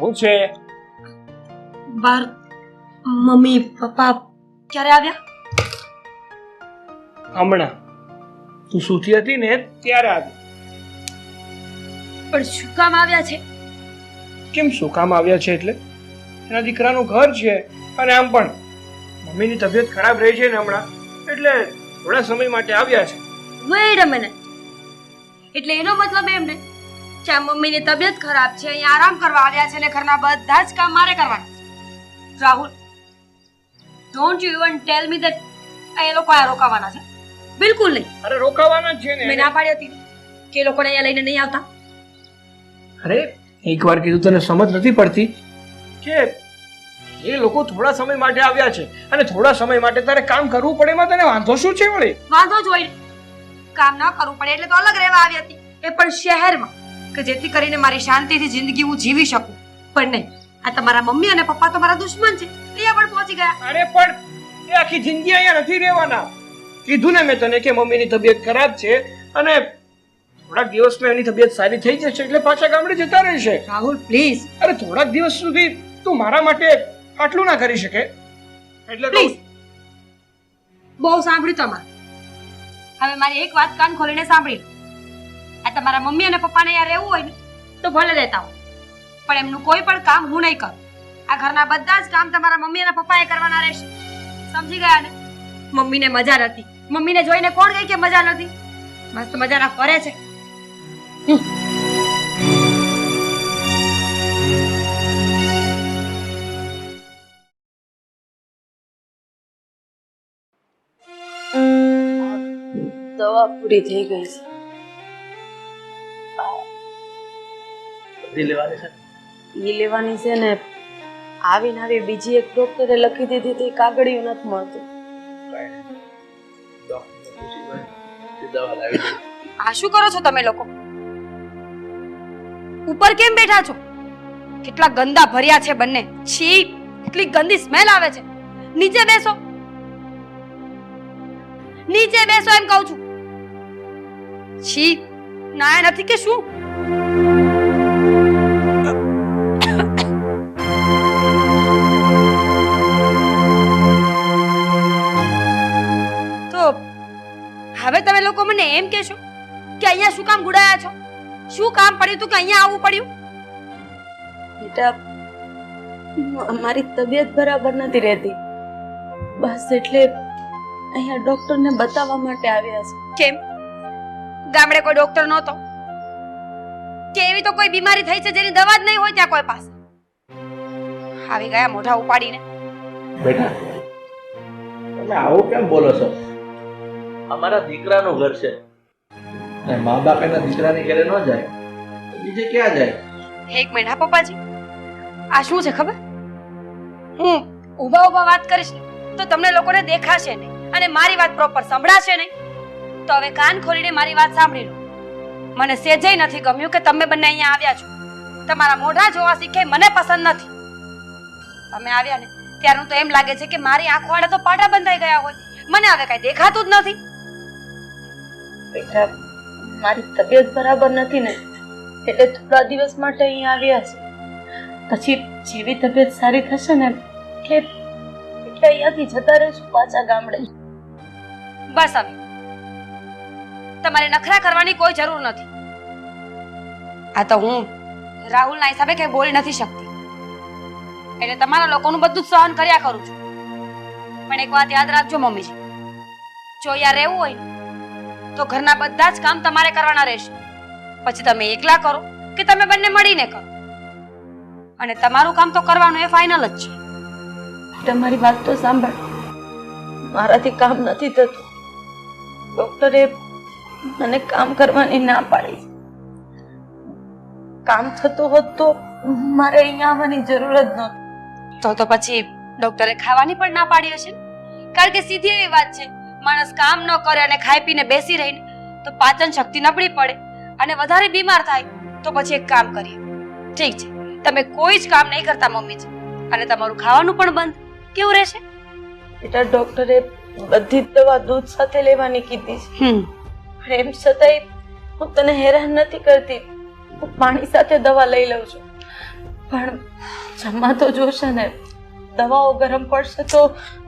હું છે? બાર mummy papa ક્યારે આવ્યા? હમણાં. તું સૂતી હતી ને ત્યારે આવી. પણ શું કામ આવ્યા છે? કેમ શું કામ આવ્યા છે એટલે? એના દીકરાનું ઘર છે અને આમ પણ. મમ્મીની તબિયત ખરાબ રહી છે ને હમણાં. એટલે થોડા સમય માટે આવ્યા છે. વેઇટ અ મિનિટ એટલે એનો મતલબ એમ ને કે મમ્મીની તબિયત ખરાબ છે અહીંયા આરામ કરવા આવ્યા છે ને ઘરના બધા જ કામ મારે કરવાના Rahul don't you even tell me that એ લોકો આ રોકાવાના છે? બિલકુલ નહીં. અરે રોકાવાના જ છે મેં ના પાડી હતી કે લોકોને અહીંયા લઈને નહીં આવતા? અરે એકવાર કીધું તને સમજ નથી પડતી? કે એ લોકો થોડા સમય માટે આવ્યા છે અને થોડા સમય માટે તારે કામ કરવું પડે એમાં તને વાંધો શું છે વળી? વાંધો જ હોય. કામ ન કરવું પડે એટલે તો અલગ રહેવા આવી હતી. એ પણ શહેરમાં. કે જેથી કરીને મારી શાંતિથી જિંદગી હું જીવી શકું. પણ નહીં આ તમારા મમ્મી અને પપ્પા તો મારા દુશ્મન છે. અહીંયા પણ પહોંચી ગયા. અરે પણ એ આખી જિંદગી અહીંયા નથી રહેવાના. કીધું ને મેં તને કે મમ્મીની તબિયત ખરાબ છે અને થોડાક દિવસમાં એની તબિયત સારી થઈ જશે એટલે પાછા ગામડે જતા રહેશે. રાહુલ પ્લીઝ. અરે થોડાક દિવસ સુધી તું મારા માટે આટલું ના કરી શકે. એટલે પ્લીઝ. બહુ સાંભળ્યું તમારે. હવે મારી એક વાત કાન ખોલીને સાંભળી. આ તમારા મમ્મી અને પપ્પાને અહીંયા રહેવું હોય ને, તો ભલે રહેતા હો પણ એમનું કોઈ પણ કામ હું નહીં કરું. આ ઘરના બધા જ કામ તમારા મમ્મી અને પપ્પાએ કરવાના રહેશે. સમજી ગયા ને? મમ્મીને મજા નથી. મમ્મીને જોઈને કોણ ગઈ કે મજા નથી? મસ્ત મજાના ફરે છે. દવા પૂરી થઈ ગઈ છે. લેવાની છે ઈ લેવાની છે ને આવીને આવી બીજી એક ડોક્ટરે લખી દીધી હતી કાગળિયું નથી મળતું. આ શું કરો છો તમે લોકો? ઉપર કેમ બેઠા છો? કેટલા ગંદા ભર્યા છે બંને. છી કેટલી ગંદી સ્મેલ આવે છે. નીચે બેસો. નીચે બેસો એમ કહું છું. છી નાયા નથી કે શું? હવે તમે લોકો મને એમ કહેશો કે અહીંયા શું કામ ગુડાયા છો? શું કામ પડ્યું તું કે અહીંયા આવવું પડ્યું? બેટા અમારી મારી તબિયત બરાબર નથી રહેતી. બસ એટલે અહીંયા ડોક્ટરને બતાવવા માટે આવ્યા છે. કેમ? ગામડે કોઈ ડોક્ટર નહોતો? કે એવી તો કોઈ બીમારી થઈ છે જેની દવા જ નહીં હોય ત્યાં કોઈ પાસે? આવી ગયા મોઢા ઉપાડીને. બેટા તમે આવું કેમ બોલો છો? અમારા દીકરાનું ઘર છે. અને મા બાપ એના દીકરાની ઘરે ન જાય તો બીજે ક્યાં જાય? એક મિનિટ હા પપ્પાજી. આ શું છે ખબર? હું ઊભા ઊભા વાત કરીશ ને તો તમને લોકોને દેખાશે નહીં. અને મારી વાત પ્રોપર સંભળાશે નહીં. તો હવે કાન ખોલીને મારી વાત સાંભળી લો. મને સેજેય નથી ગમ્યું કે તમે બંને અહીંયા આવ્યા છો. તમારા મોઢા જોવા શીખે મને પસંદ નથી. તમે આવ્યા ને ત્યારનું તો એમ લાગે છે કે મારી આંખો આડે તો પાટા બંધાઈ ગયા હોય. મને હવે કઈ દેખાતું જ નથી. બેટા, મારી તબિયત બરાબર નથી ને, એટલે થોડા દિવસ માટે અહીંયા આવ્યા છે. પછી જેવી તબિયત સારી થશે ને એટલે એટલે અહીંયાથી જતા રહીશું પાછા ગામડે. બસ હવે. તમારે નખરા કરવાની કોઈ જરૂર નથી. આ તો હું રાહુલના હિસાબે કઈ બોલી નથી શકતી. એટલે તમારા લોકોનું બધું જ સહન કર્યા કરું છું. પણ એક વાત યાદ રાખજો મમ્મીજી. જો અહીંયા રહેવું હોય તો ઘરના બધા જ કામ તમારે કરવાના રહેશે. પછી તમે એકલા કરો કે તમે બંને મળીને કરો? અને તમારું કામ તો કરવાનું એ ફાઇનલ જ છે. તમારી વાત તો સાંભળ. મારાથી કામ નથી થતું. ડોક્ટરે મને કામ કરવાની ના પાડી. કામ થતું હોત તો મારે અહીંયા આવવાની જરૂર જ નહોતી. તો તો પછી ડોક્ટરે ખાવાની પણ ના પાડી હશે કારણ કે સીધી એવી વાત છે. માણસ કામ ન કરે અને ખાઈ પીને બેસી રહીને તો પાચન શક્તિ નબળી પડે અને વધારે બીમાર થાય તો પછી એક કામ કરીએ. ઠીક છે તમે કોઈ જ કામ નહીં કરતા મમ્મીજી અને તમારું ખાવાનું પણ બંધ. કેવું રહેશે? બેટા ડોક્ટરે બધી જ દવા દૂધ સાથે લેવાની કીધી છે. પણ એમ છતાંય હું તને હેરાન નથી કરતી. હું પાણી સાથે દવા લઈ લઉં છું. પણ જમવા તો જોશે ને. દવાઓ ગરમ પડશે તો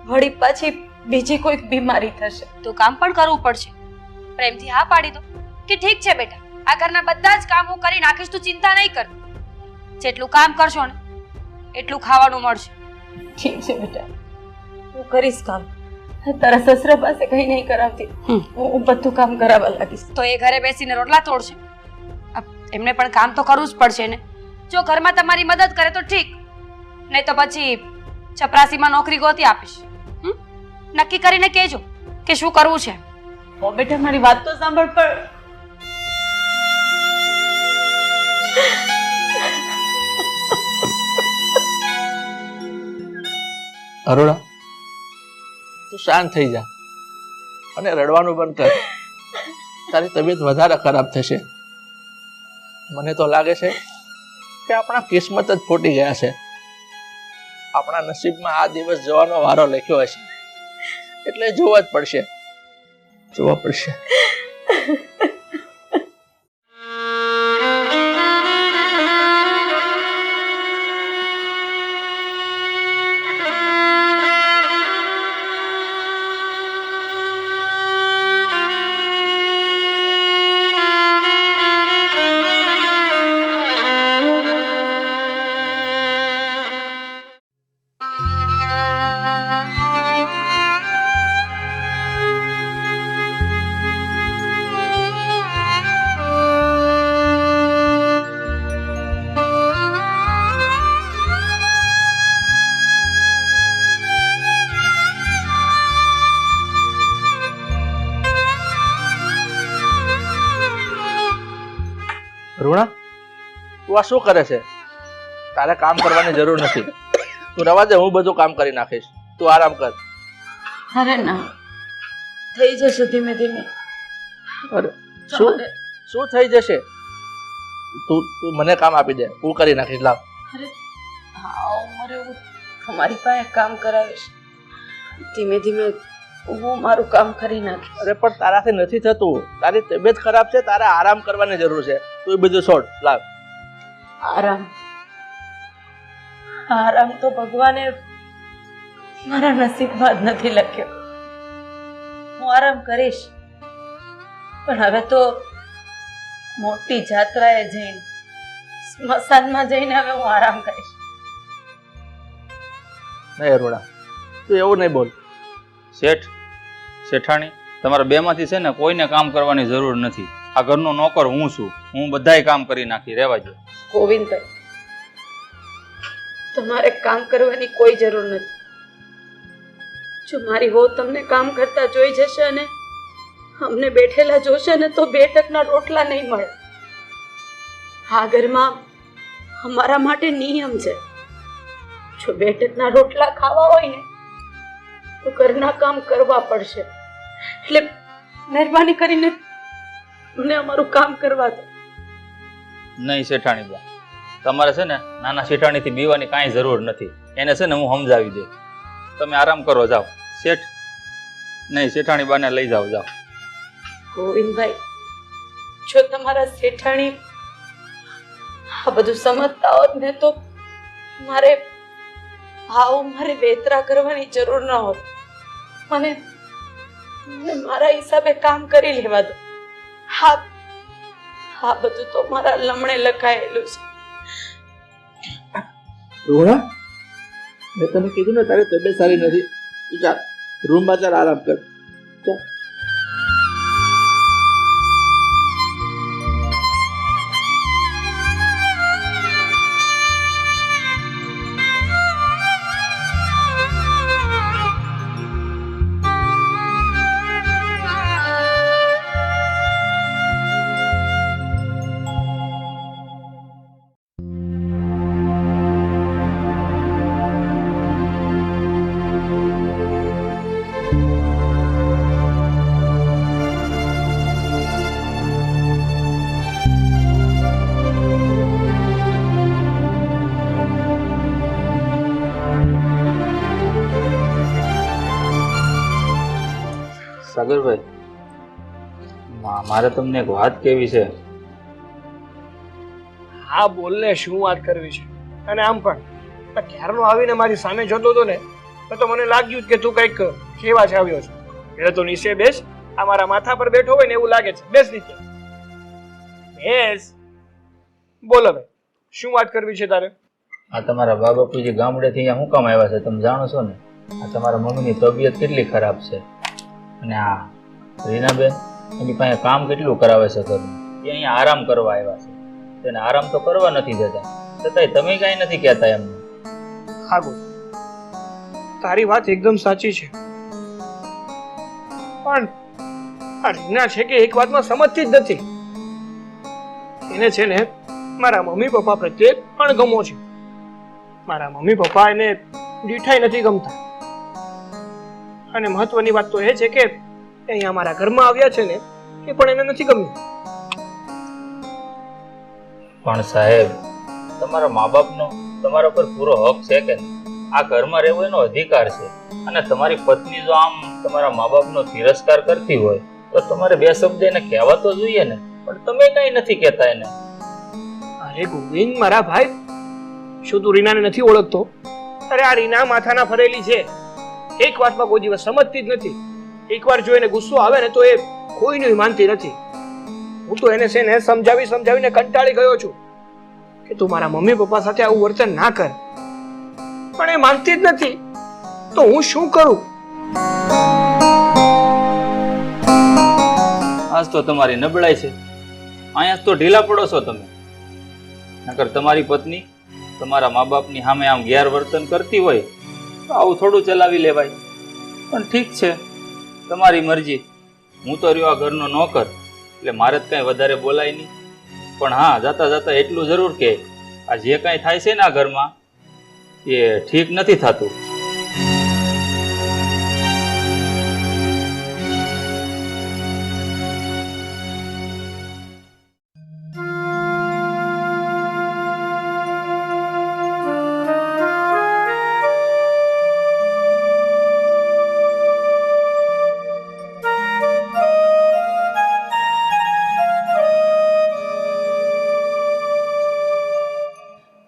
વળી પાછી બીજી કોઈક બીમારી થશે. તો કામ પણ કરવું પડશે. પ્રેમથી હા પાડી દો. કે ઠીક છે બેટા આ ઘરના બધા જ કામ હું કરી નાખીશ તું ચિંતા નહીં કર. જેટલું કામ કરશો ને એટલું ખાવાનું મળશે. ઠીક છે બેટા. હું કરીશ કામ. તારા સસરા પાસે કઈ નહીં કરાવતી. હું બધું કામ કરાવવા લાગીશ. તો એ ઘરે બેસીને રોટલા તોડશે. એમને પણ કામ તો કરવું જ પડશે ને. જો ઘરમાં તમારી મદદ કરે તો ઠીક. નહીં તો પછી ચપરાસીમાં નોકરી ગોતી આપીશ? નક્કી કરીને કહેજો કે શું કરવું છે. ઓ બેટા મારી વાત તો સાંભળ પણ. અરોડા તું શાંત થઈ જા અને રડવાનું બંધ કર. તારી તબિયત વધારે ખરાબ થશે. મને તો લાગે છે કે આપણા કિસ્મત જ ફૂટી ગયા છે. આપણા નસીબમાં આ દિવસ જવાનો વારો લખ્યો હશે. એટલે જોવા જ પડશે. જોવા પડશે. તું આ શું કરે છે? તારે કામ કરવાની જરૂર નથી. તું રવા દે હું બધું કામ કરી નાખીશ. તું આરામ કર. અરે ના. થઈ જશે ધીમે ધીમે. અરે શું? શું થઈ જશે? તું તું મને કામ આપી દે. હું કરી નાખીશ. લાવ. અરે હા મારે હું તમારી પાસે કામ કરાવીશ. ધીમે ધીમે હું મારું કામ કરી નાખીશ. અરે પણ તારાથી નથી થતું. તારી તબિયત ખરાબ છે તારે આરામ કરવાની જરૂર છે. તું એ બધું છોડ. લાવ. આરામ. આરામ તો ભગવાને મારા નસીબમાં જ નથી લખ્યો. હું આરામ કરીશ. પણ હવે તો મોટી જાત્રાએ જઈને, સ્મશાનમાં જઈને હવે હું આરામ કરીશ. નહીં અરોડા તું એવું નહીં બોલ. શેઠ, શેઠાણી, તમારા બેમાંથી છે ને કોઈને કામ કરવાની જરૂર નથી. આ ઘરનો નોકર હું છું. હું બધાય કામ કરી નાખી, રહેવા દો ગોવિંદભાઈ, તમારે કામ કરવાની કોઈ જરૂર નથી. જો મારી વહુ તમને કામ કરતા જોઈ જશે અને અમને બેઠેલા જોશે ને તો બે ટકના રોટલા નહીં મળે. આ ઘરમાં અમારા માટે નિયમ છે. જો બે ટકના રોટલા ખાવા હોય ને, તો ઘરના કામ કરવા પડશે. એટલે મહેરબાની કરીને મને અમારું કામ કરવા દો. નહીં શેઠાણી બા. તમારે છે ને નાના શેઠાણીથી બીવાની કાંઈ જરૂર નથી. એને છે ને હું સમજાવી દે. તમે આરામ કરો, જાઓ. શેઠ, નહીં, શેઠાણી લઈ જાઓ જાઓ. ગોવિંદભાઈ, જો તમારા શેઠાણી આ બધું સમજતા હોત ને તો મારે આવો મારે વેતરા કરવાની જરૂર ન હોત. મને મારા હિસાબે કામ કરી લેવા દો. હા આ બધું તો મારા લમણે લખાયેલું છે. રૂણા મેં તને કીધું ને તારી તબિયત સારી નથી. તું ચાલ રૂમમાં ચાલ આરામ કર. ચાલ સાગરભાઈ? મારે તમને એક વાત કેવી છે? હા બોલને શું વાત કરવી છે? અને આમ પણ ક્યારનો આવીને મારી સામે જોતો હતો ને તો મને લાગ્યું કે તું કંઈક કેવા છે આવ્યો છે. એટલે તો નીચે બેસ આ મારા માથા પર બેઠો હોય ને એવું લાગે છે. બેસ નીચે. બેસ. બોલો ભાઈ શું વાત કરવી છે તારે? આ તમારા બા બાપુજી ગામડેથી અહીંયા હું કામ આવ્યા છે? તમે જાણો છો ને? આ તમારા મમ્મીની તબિયત કેટલી ખરાબ છે. અને આ રીનાબેન એની પાસે કામ કેટલું કરાવે છે ઘરનું? એ અહીંયા આરામ કરવા આવ્યા છે. તેને આરામ તો કરવા નથી દેતા. છતાંય તમે કાંઈ નથી કહેતા એમને? હા ગો તારી વાત એકદમ સાચી છે. પણ આ રીના છે કે એક વાતમાં સમજતી જ નથી. એને છે ને, મારા મમ્મી પપ્પા પ્રત્યે અણગમો છે. મારા મમ્મી પપ્પા એને દીઠાઈ નથી ગમતા. અને મહત્વની વાત તો એ છે કે અહીંયા અમારા ઘરમાં આવ્યા છે ને એ પણ એને નથી ગમ્યું. પણ સાહેબ તમારા મા બાપનો તમારા પર પૂરો હક છે કે આ ઘરમાં રહેવો એનો અધિકાર છે. અને તમારી પત્ની જો આમ તમારા મા બાપનો તિરસ્કાર કરતી હોય તો તમારે બે શબ્દ એને કહેવા તો જોઈએ ને પણ તમે કઈ નથી કહેતા એને. અરે ગોવિંદ મારા ભાઈ શું તું રીનાને નથી ઓળખતો? અરે આ રીના માથાના ફરેલી છે. એક વાતમાં કોઈ દિવસ સમજતી જ નથી. એકવાર જો એને ગુસ્સો આવે ને તો એ કોઈનું માનતી નથી. હું તો એને છે ને સમજાવી સમજાવીને કંટાળી ગયો છું કે તું મારા મમ્મી પપ્પા સાથે આવું વર્તન ના કર. પણ એ માનતી જ નથી. તો હું શું કરું? આજ તો તમારી નબળાઈ છે. અહીંયા તો ઢીલા પડો છો તમે. નકર તમારી પત્ની તમારા મા બાપની સામે આમ ગેરવર્તન કરતી હોય આવું થોડું ચલાવી લેવાય. પણ ઠીક છે, તમારી મરજી. હું તો રહ્યો આ ઘરનો નોકર, એટલે મારે જ કાંઈ વધારે બોલાય નહીં. પણ હા, જાતા જાતા એટલું જરૂર કે આ જે કાંઈ થાય છે ને આ ઘરમાં, એ ઠીક નથી થતું.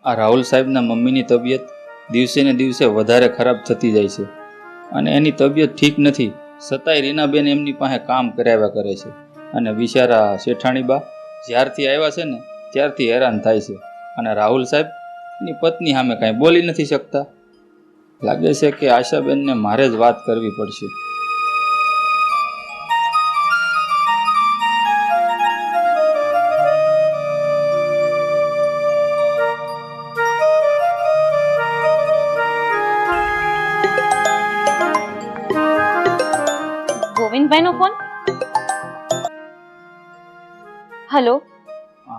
આ રાહુલ સાહેબના મમ્મીની તબિયત દિવસે ને દિવસે વધારે ખરાબ થતી જાય છે અને એની તબિયત ઠીક નથી. છતાંય રીનાબેન એમની પાસે કામ કરાવ્યા કરે છે અને બિચારા શેઠાણીબા જ્યારથી આવ્યા છે ને ત્યારથી હેરાન થાય છે અને રાહુલ સાહેબ એની પત્ની સામે કાંઈ બોલી નથી શકતા. લાગે છે કે આશાબેનને મારે જ વાત કરવી પડશે.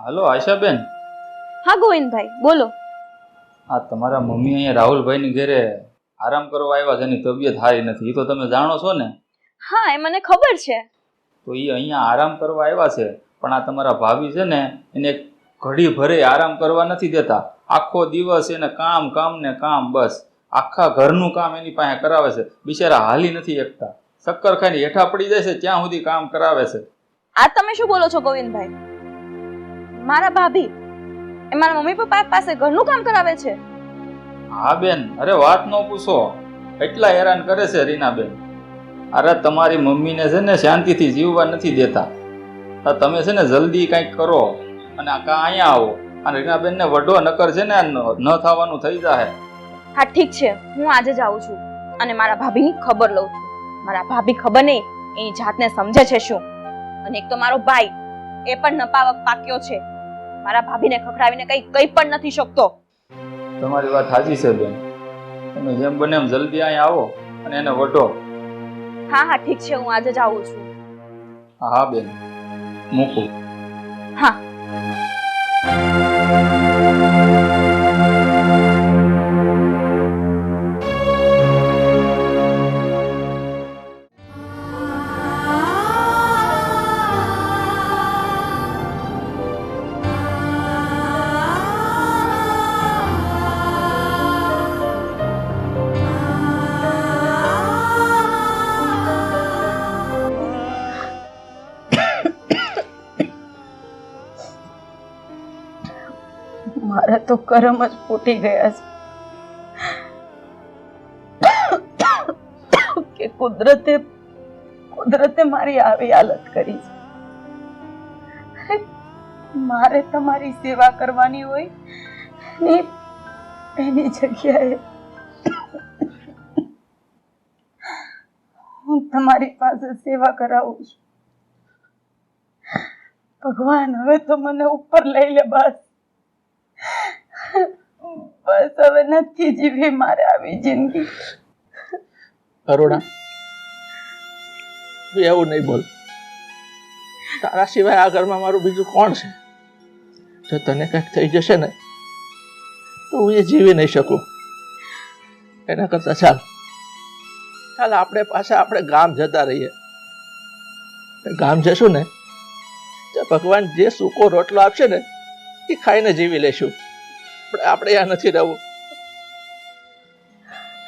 હલો આશાબેન. હા ગોવિંદભાઈ બોલો. આ તમારા મમ્મી અહીંયા રાહુલભાઈની ઘરે આરામ કરવા આવ્યા છે એની તબિયત સારી નથી. એ તો તમે જાણો છો ને? હા એ મને ખબર છે. તો એ અહીંયા આરામ કરવા આવ્યા છે પણ આ તમારા ભાભી છે ને એને ઘડી ભરે આરામ કરવા નથી દેતા. આખો દિવસ એને કામ કામ ને કામ બસ. આખા ઘરનું કામ એની પાસે કરાવે છે. બિચારા હાલી નથી એકતા શક્કર ખાઈને હેઠા પડી જાય છે ત્યાં સુધી કામ કરાવે છે. આ તમે શું બોલો છો ગોવિંદભાઈ? મારા ભાભી એ મારા મમ્મી પપ્પા પાસે ઘરનું કામ કરાવે છે. હા બેન અરે વાત ન પૂછો. એટલા હેરાન કરે છે રીનાબેન. અરે તમારી મમ્મીને છે ને શાંતિથી જીવવા નથી દેતા. તમે છે ને જલ્દી કંઈક કરો અને આ કાં અહીંયા આવો. અને રીનાબેનને વઢો નકર છે ને ન ન થવાનું થઈ જાય હા ઠીક છે. હું આજે જ આવું છું. અને મારા ભાભીની ખબર લઉં છું. મારા ભાભી ખબર નહીં એની જાતને સમજે છે શું. અને એક તો મારો ભાઈ એ પણ નપાવક પાક્યો છે. મારા ભાભીને ખખડાવીને કઈ કઈ પણ નથી શકતો. તમારી વાત સાચી છે બેન. તમે જેમ બને એમ જલ્દી અહીંયા આવો અને એને વઢો. હા હા ઠીક છે હું આજે જ આવું છું. હા બેન. મૂકું. હા. તો કરમ જ ફૂટી ગયા છે. કે કુદરતે કુદરતે મારી આવી હાલત કરી છે. મારે તમારી સેવા કરવાની હોય એની જગ્યાએ હું તમારી પાસે સેવા કરાવું છું. ભગવાન, હવે તો મને ઉપર લઈ લે બસ. બસ હવે નથી જીવી મારે આવી જિંદગી. અરુણા, તું એવું નહીં બોલ. તારા સિવાય આ ઘરમાં મારું બીજું કોણ છે? જો તને કંઈક થઈ જશે ને, તો હું એ જીવી નહીં શકું. એના કરતા ચાલ. ચાલ, આપણે પાછા આપણે ગામ જતા રહીએ. ગામ જશું ને ભગવાન જે સૂકો રોટલો આપશે ને, એ ખાઈને જીવી લેશું પણ આપણે આ નથી રહેવું.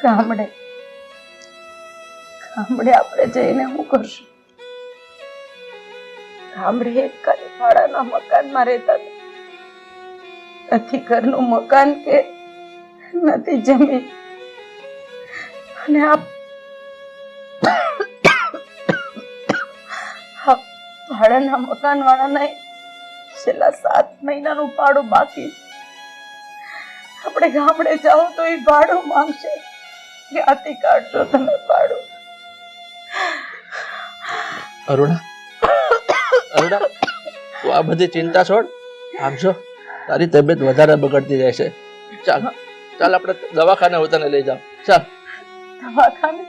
ગામડે. ગામડે આપણે જઈને હું કરશું? ગામડે એક કરીવાળાના મકાનમાં રહેતા નથી ઘરનું મકાન કે નથી જમીન. અને આ આ ભાડાના મકાન વાળાના છેલ્લા સાત મહિનાનું ભાડું બાકી. આપણે ગામડે જાઓ તો એ ભાડું માંગશે ક્યાંથી કાઢશો તમે ભાડું. અરુણા અરુણા તું આ બધી ચિંતા છોડ. આમ છો તારી તબિયત વધારે બગડતી જાય છે. ચાલ ચાલ આપણે દવાખાને હું તને લઈ જાઉં ચાલ. દવાખાને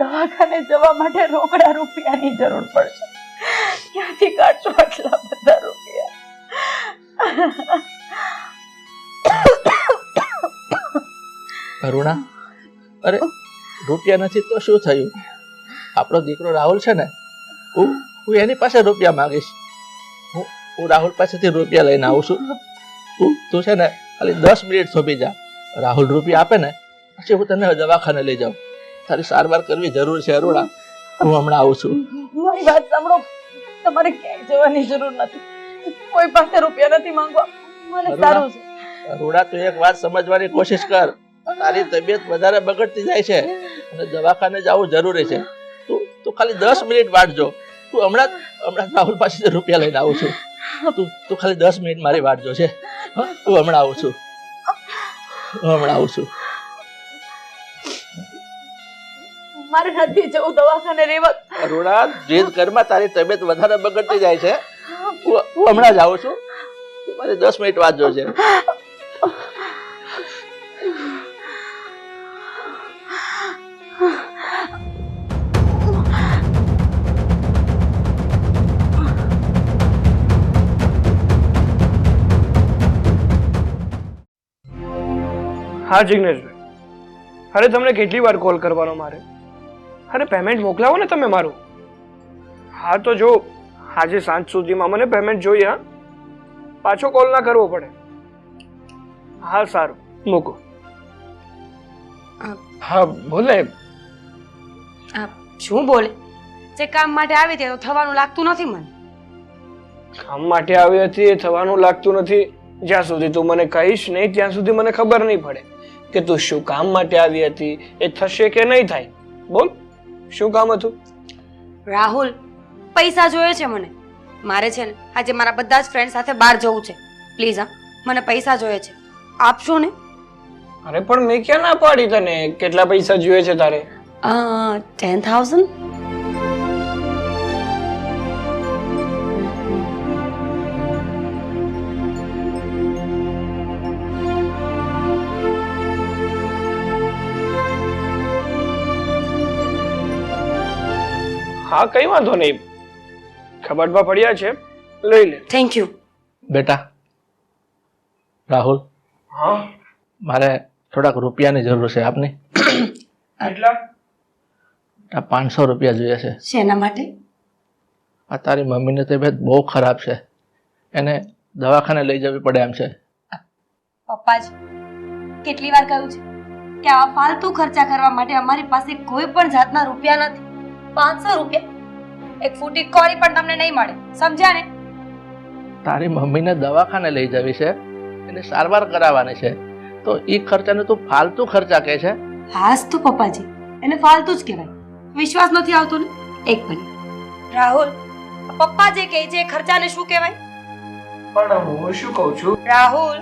દવાખાને જવા માટે રોકડા રૂપિયાની જરૂર પડશે. ક્યાંથી કાઢશો આટલા બધા રૂપિયા? અરુણા અરે રૂપિયા નથી તો શું થયું? આપણો દીકરો રાહુલ છે ને હું હું એની પાસે રૂપિયા માંગીશ. હું હું રાહુલ પાસેથી રૂપિયા લઈને આવું છું. તું તું છે ને ખાલી દસ મિનિટ થોભી જા. રાહુલ રૂપિયા આપે ને પછી હું તને દવાખાને લઈ જાઉં. તારી સારવાર કરવી જરૂર છે અરુણા. હું હમણાં આવું છું. મારી વાત સાંભળો. તમારે ક્યાંય જવાની જરૂર નથી. કોઈ પાસે રૂપિયા નથી માંગવા. મને સારું છે. અરુણા તું એક વાત સમજવાની કોશિશ કર. તારી તબિયત વધારે બગડતી જાય છે અને દવાખાને જવું જરૂરી છે. તું તું ખાલી દસ મિનિટ વાટજો તું હમણાં જ- હમણાં જ રાહુલ પાસેથી રૂપિયા લઈને આવું છું. તું તું ખાલી દસ મિનિટ મારી વાટજો છે. હં? હમણાં આવું છું. હું હમણાં આવું છું. મારે નથી જવું દવાખાને રહેવા. અરુણા જીદ ઘરમાં તારી તબિયત વધારે બગડતી જાય છે હું હમણાં જ આવું છું. મારે દસ મિનિટ વાંચજો જોજે હા જિગ્નેશભાઈ. અરે તમને કેટલી વાર કોલ કરવાનો મારે? અરે પેમેન્ટ મોકલાવો ને તમે મારું. હા તો જો આજે સાંજ સુધીમાં મને પેમેન્ટ જોઈએ હા? પાછો કોલ ના કરવો પડે. હા સારું. મૂકો. હા બોલે. શું બોલે? જે કામ માટે આવી હતી તો થવાનું લાગતું નથી મને. કામ માટે આવી હતી એ થવાનું લાગતું નથી. જ્યાં સુધી તું મને કહીશ નહીં ત્યાં સુધી મને ખબર નહીં પડે. કે તું શું કામ માટે આવી હતી? એ થશે કે નહીં થાય? બોલ શું કામ હતું? રાહુલ પૈસા જોઈએ છે મને. મારે છે ને આજે મારા બધા જ ફ્રેન્ડ સાથે બહાર જવું છે. પ્લીઝ હા મને પૈસા જોઈએ છે. આપશો ને? અરે પણ મેં ક્યાં ના પાડી તને? કેટલા પૈસા જોઈએ છે તારે? ટેન થાઉઝન્ડ હા કઈ વાંધો નહીં. ખબરમાં પડ્યા છે. લઈ લે. થેન્ક યુ બેટા રાહુલ હા? મારે થોડાક રૂપિયાની જરૂર છે આપની. એટલા આ પાંચસો રૂપિયા જોઈએ છે. શેના માટે? આ તારી મમ્મીની તબિયત બહુ ખરાબ છે. એને દવાખાને લઈ જવી પડે એમ છે. પપ્પાજી કેટલી વાર કહ્યું છે કે આવા ફાલતુ ખર્ચા કરવા માટે અમારી પાસે કોઈ પણ જાતના રૂપિયા નથી. પાંચસો રૂપિયા. એક ફૂટી કોળી પણ તમને નહીં મળે. સમજ્યા ને? તારી મમ્મીને દવાખાને લઈ જવી છે એને સારવાર કરાવવાની છે તો એ ખર્ચાને તું ફાલતુ ખર્ચા કહે છે? હાસ તો પપ્પાજી એને ફાલતુ જ કહેવાય. વિશ્વાસ નથી આવતો ને? એક મિનિટ. રાહુલ પપ્પા જે કહે છે એ ખર્ચાને શું કહેવાય? પણ હું શું કહું છું? રાહુલ.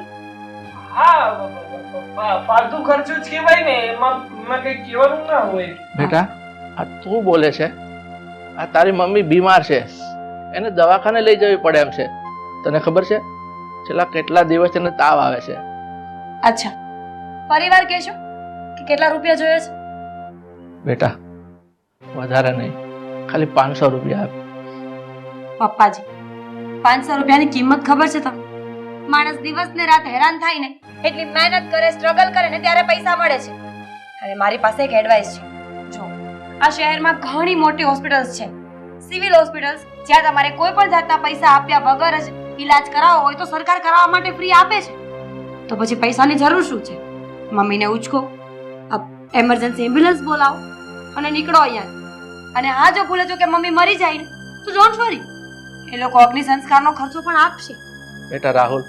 હા ફાલતુ ખર્ચો જ કહેવાય ને એમાં એમાં કઈ કહેવાનું ના હોય. બેટા આ તું બોલે છે? આ તારી મમ્મી બીમાર છે. એને દવાખાને લઈ જવી પડે એમ છે. તને ખબર છે? છેલ્લા કેટલા દિવસ એને તાવ આવે છે. અચ્છા. ફરીવાર કહેશો કે કેટલા રૂપિયા જોઈએ છે? બેટા વધારે નહીં. ખાલી પાંચસો રૂપિયા આપ. પપ્પાજી પાંચસો રૂપિયાની કિંમત ખબર છે તમને? માણસ દિવસ ને રાત હેરાન થાય ને એટલી મહેનત કરે સ્ટ્રગલ કરે ને ત્યારે પૈસા મળે છે. અને મારી પાસે એક એડવાઇસ છે. આ શહેરમાં ઘણી મોટી હોસ્પિટલ્સ છે. સિવિલ હોસ્પિટલ્સ, જ્યાં તમારે કોઈ પણ જાતના પૈસા આપ્યા વગર જ ઈલાજ કરાવવો હોય તો સરકાર કરાવવા માટે ફ્રી આપે છે. તો પછી પૈસાની જરૂર શું છે? મમ્મીને ઉચકો એમરજન્સી એમ્બ્યુલન્સ બોલાવો અને નીકળો અહીંયા. અને હા જો ભૂલે જો કે મમ્મી મરી જાય તો ડોન્ટ વરી એ લોકો અગ્નિ સંસ્કારનો ખર્ચો પણ આપશે. બેટા રાહુલ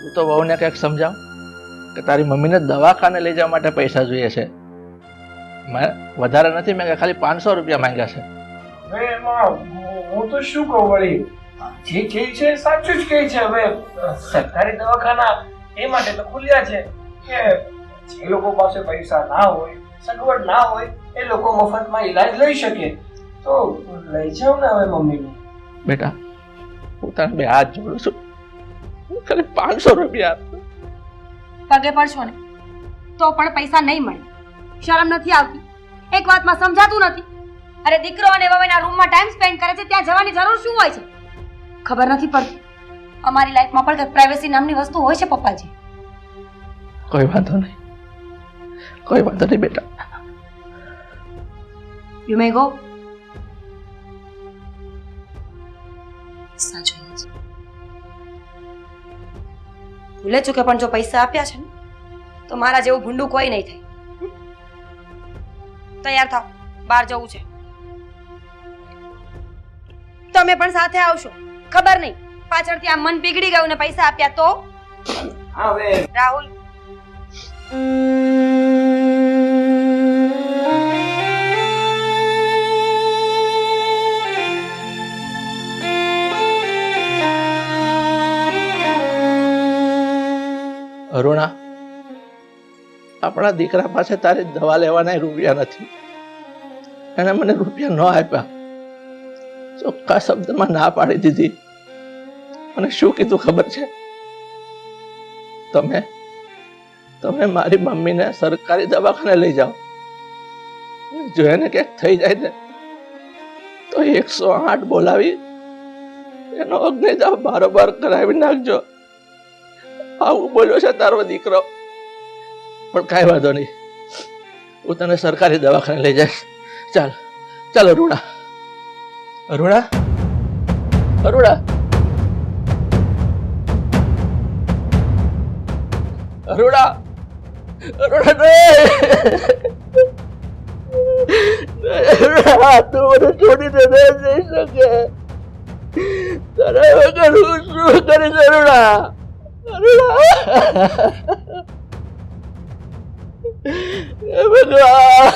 તું તો વહુને કંઈક સમજાવ કે તારી મમ્મીને દવાખાને લઈ જવા માટે પૈસા જોઈએ છે. મેં વધારે નથી મેં ખાલી પાંચસો રૂપિયા માંગ્યા છે. હવે એમાં હું- તો શું કહું વળી? જે કહે છે એ સાચું જ કહે છે. હવે સરકારી દવાખાના એ માટે તો ખુલ્યા છે કે જે લોકો પાસે પૈસા ના હોય સગવડ ના હોય એ લોકો મફતમાં ઈલાજ લઈ શકે. તો લઈ જાઉં ને હવે મમ્મીને. બેટા હું તને બે હાથ જોડું છું. ખાલી પાંચસો રૂપિયા પગે પડશો ને. તો પણ પૈસા નહીં મળે. શરમ નથી આવતી. એક વાતમાં સમજાતું નથી. અરે દીકરો અને વહુના રૂમમાં ટાઈમ સ્પેન્ડ કરે છે ત્યાં જવાની જરૂર શું હોય છે? ખબર નથી પડતી. અમારી લાઈફમાં પણ કંઈક પ્રાઇવેસી નામની વસ્તુ હોય છે પપ્પાજી. કોઈ વાંધો નહીં. કોઈ વાંધો નહીં બેટા. યુ મે ગો સાચું છે. ભૂલે ચૂકે પણ જો પૈસા આપ્યા છે ને તો મારા જેવું ભૂંડું કોઈ નહીં થાય? તૈયાર થાવ બહાર જવું છે. તમે પણ સાથે આવશો. ખબર નહીં. પાછળથી આ મન બિગડી ગયું ને પૈસા આપ્યા તો? હવે રાહુલ. અરુણા આપણા દીકરા પાસે તારે દવા લેવાના રૂપિયા નથી. એને મને રૂપિયા ન આપ્યા. ચોખ્ખા શબ્દમાં ના પાડી દીધી. અને શું કીધું ખબર છે? તમે તમે મારી મમ્મીને સરકારી દવાખાને લઈ જાઓ. જો એને ક્યાંક થઈ જાય ને, તો એકસો આઠ બોલાવી, એનો અગ્નિદાહ બારોબાર કરાવી નાખજો. આવું બોલ્યો છે તારો દીકરો. પણ કાંઈ વાંધો નહીં. હું તને સરકારી દવાખાને લઈ જઈશ. ચાલ ચાલ અરુણા. અરુણા? અરુણા. અરુણા. અરુણા અરુણા તું મને છોડીને ન જઈ શકે. તારા વગર હું શું કરીશ અરુણા? અરુણા. હે ભગવાન